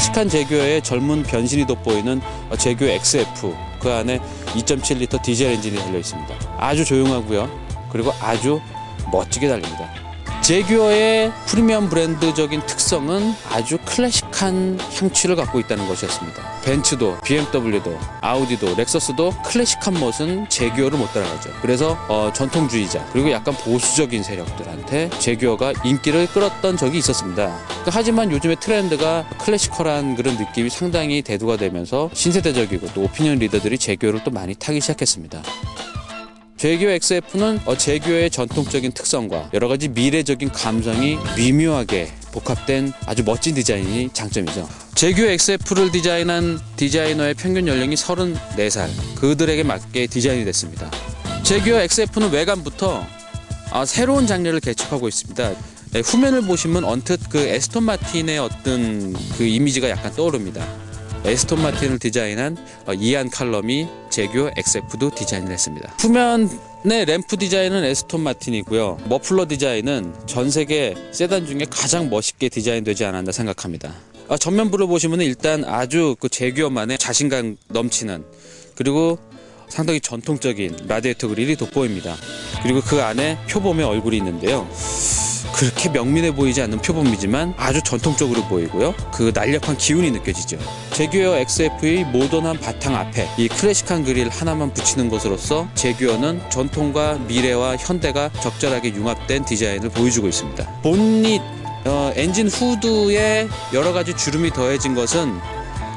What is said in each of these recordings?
클래식한 제규어의 젊은 변신이 돋보이는 어, 제규어 XF 그 안에 2.7L 디젤 엔진이 달려 있습니다. 아주 조용하고요. 그리고 아주 멋지게 달립니다. 제규어의 프리미엄 브랜드적인 특성은 아주 클래식한 향취를 갖고 있다는 것이었습니다. 벤츠도, BMW도, 아우디도, 렉서스도 클래식한 멋은 제규어를 못 따라가죠. 그래서 어, 전통주의자 그리고 약간 보수적인 세력들한테 제규어가 인기를 끌었던 적이 있었습니다. 하지만 요즘의 트렌드가 클래시컬한 그런 느낌이 상당히 대두가 되면서 신세대적이고 또 오피니언 리더들이 제규어를 또 많이 타기 시작했습니다. 제규어 XF는 어, 제규어의 전통적인 특성과 여러 가지 미래적인 감성이 미묘하게 복합된 아주 멋진 디자인이 장점이죠. 제규어 XF를 디자인한 디자이너의 평균 연령이 34살. 그들에게 맞게 디자인이 됐습니다. 제규어 XF는 외관부터 아, 새로운 장르를 개척하고 있습니다. 네, 후면을 보시면 언뜻 그 에스톤 마틴의 어떤 그 이미지가 약간 떠오릅니다. 에스톤 마틴을 디자인한 어, 이안 칼럼이 제규어 XF도 디자인을 했습니다. 후면의 램프 디자인은 에스톤 마틴이고요. 머플러 디자인은 전 세계 세단 중에 가장 멋있게 디자인되지 않았나 생각합니다. 어, 전면부를 보시면 일단 아주 그 제규어만의 자신감 넘치는 그리고 상당히 전통적인 라디에이터 그릴이 돋보입니다. 그리고 그 안에 표범의 얼굴이 있는데요. 그렇게 명민해 보이지 않는 표범이지만 아주 전통적으로 보이고요. 그 날렵한 기운이 느껴지죠. 제규어 XF의 모던한 바탕 앞에 이 클래식한 그릴 하나만 붙이는 것으로서 제규어는 전통과 미래와 현대가 적절하게 융합된 디자인을 보여주고 있습니다. 본닛 어, 엔진 후드에 여러 가지 주름이 더해진 것은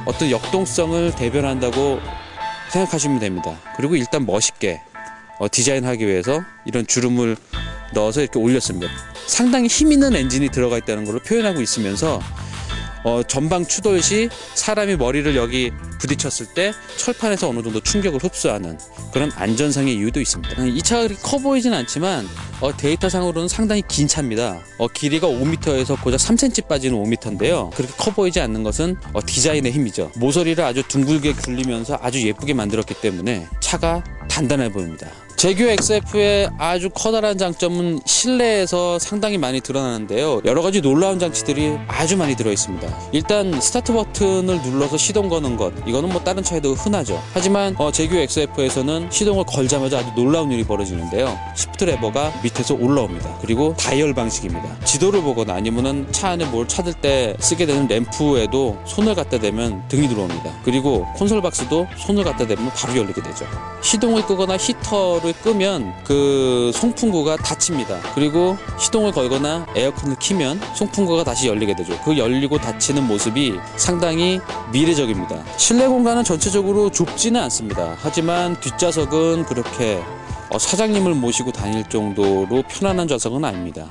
어떤 역동성을 대변한다고 생각하시면 됩니다. 그리고 일단 멋있게 어, 디자인하기 위해서 이런 주름을 넣어서 이렇게 올렸습니다. 상당히 힘 있는 엔진이 들어가 있다는 것을 표현하고 있으면서 어, 전방 추돌 시 사람이 머리를 여기 부딪혔을 때 철판에서 어느 정도 충격을 흡수하는 그런 안전상의 이유도 있습니다. 이 차가 커 보이진 않지만 어, 데이터상으로는 상당히 긴 차입니다. 어, 길이가 5m에서 고작 3cm 빠지는 5m인데요. 그렇게 커 보이지 않는 것은 어, 디자인의 힘이죠. 모서리를 아주 둥글게 굴리면서 아주 예쁘게 만들었기 때문에 차가 단단해 보입니다. 제규 XF의 아주 커다란 장점은 실내에서 상당히 많이 드러나는데요. 여러 가지 놀라운 장치들이 아주 많이 들어 있습니다. 일단 스타트 버튼을 눌러서 시동 거는 것 이거는 뭐 다른 차에도 흔하죠. 하지만 어, 제규 XF에서는 시동을 걸자마자 아주 놀라운 일이 벌어지는데요. 시프트 레버가 밑에서 올라옵니다. 그리고 다이얼 방식입니다. 지도를 보거나 아니면은 차 안에 뭘 찾을 때 쓰게 되는 램프에도 손을 갖다 대면 등이 들어옵니다. 그리고 콘솔 박스도 손을 갖다 대면 바로 열리게 되죠. 시동을 끄거나 히터를 끄면 그 송풍구가 닫힙니다. 그리고 시동을 걸거나 에어컨을 키면 송풍구가 다시 열리게 되죠. 그 열리고 닫히는 모습이 상당히 미래적입니다. 실내 공간은 전체적으로 좁지는 않습니다. 하지만 뒷좌석은 그렇게 어, 사장님을 모시고 다닐 정도로 편안한 좌석은 아닙니다.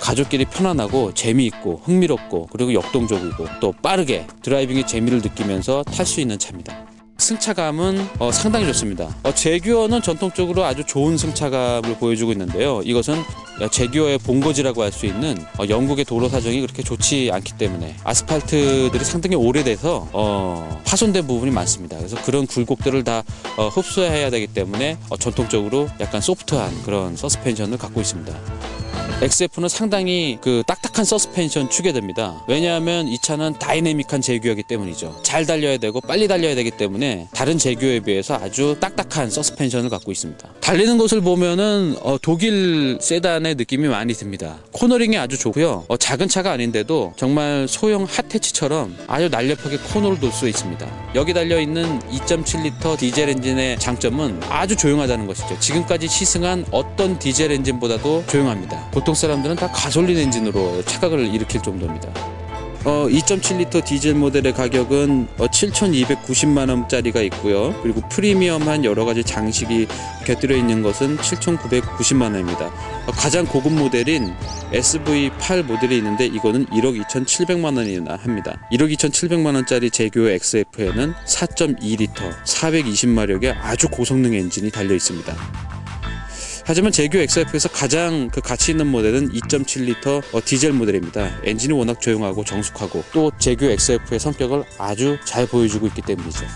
가족끼리 편안하고 재미있고 흥미롭고 그리고 역동적이고 또 빠르게 드라이빙의 재미를 느끼면서 탈 수 있는 차입니다. 승차감은 어, 상당히 좋습니다. 어, 제규어는 전통적으로 아주 좋은 승차감을 보여주고 있는데요. 이것은 제규어의 본거지라고 할 수 있는 어, 영국의 도로 사정이 그렇게 좋지 않기 때문에 아스팔트들이 상당히 오래돼서 어, 파손된 부분이 많습니다. 그래서 그런 굴곡들을 다 어, 흡수해야 되기 때문에 어, 전통적으로 약간 소프트한 그런 서스펜션을 갖고 있습니다. XF는 상당히 그 딱딱한 서스펜션 추게 됩니다. 왜냐하면 이 차는 다이내믹한 제규어이기 때문이죠. 잘 달려야 되고 빨리 달려야 되기 때문에 다른 제규어에 비해서 아주 딱딱한 서스펜션을 갖고 있습니다. 달리는 것을 보면은 어, 독일 세단의 느낌이 많이 듭니다. 코너링이 아주 좋고요. 어, 작은 차가 아닌데도 정말 소형 핫해치처럼 아주 날렵하게 코너를 돌 수 있습니다. 여기 달려 있는 2.7L 디젤 엔진의 장점은 아주 조용하다는 것이죠. 지금까지 시승한 어떤 디젤 엔진보다도 조용합니다. 보통 사람들은 다 가솔린 엔진으로 착각을 일으킬 정도입니다. 어, 2.7L 디젤 모델의 가격은 어, 7,290만 원짜리가 있고요. 그리고 프리미엄한 여러 가지 장식이 곁들여 있는 것은 7,990만 원입니다. 어, 가장 고급 모델인 SV8 모델이 있는데 이거는 1억 2,700만 원이나 합니다. 1억 2,700만 원짜리 제규어 XF에는 4.2L 420마력의 아주 고성능 엔진이 달려 있습니다. 하지만 제규 XF에서 가장 그 가치 있는 모델은 2.7L 어, 디젤 모델입니다. 엔진이 워낙 조용하고 정숙하고 또 제규 XF의 성격을 아주 잘 보여주고 있기 때문이죠.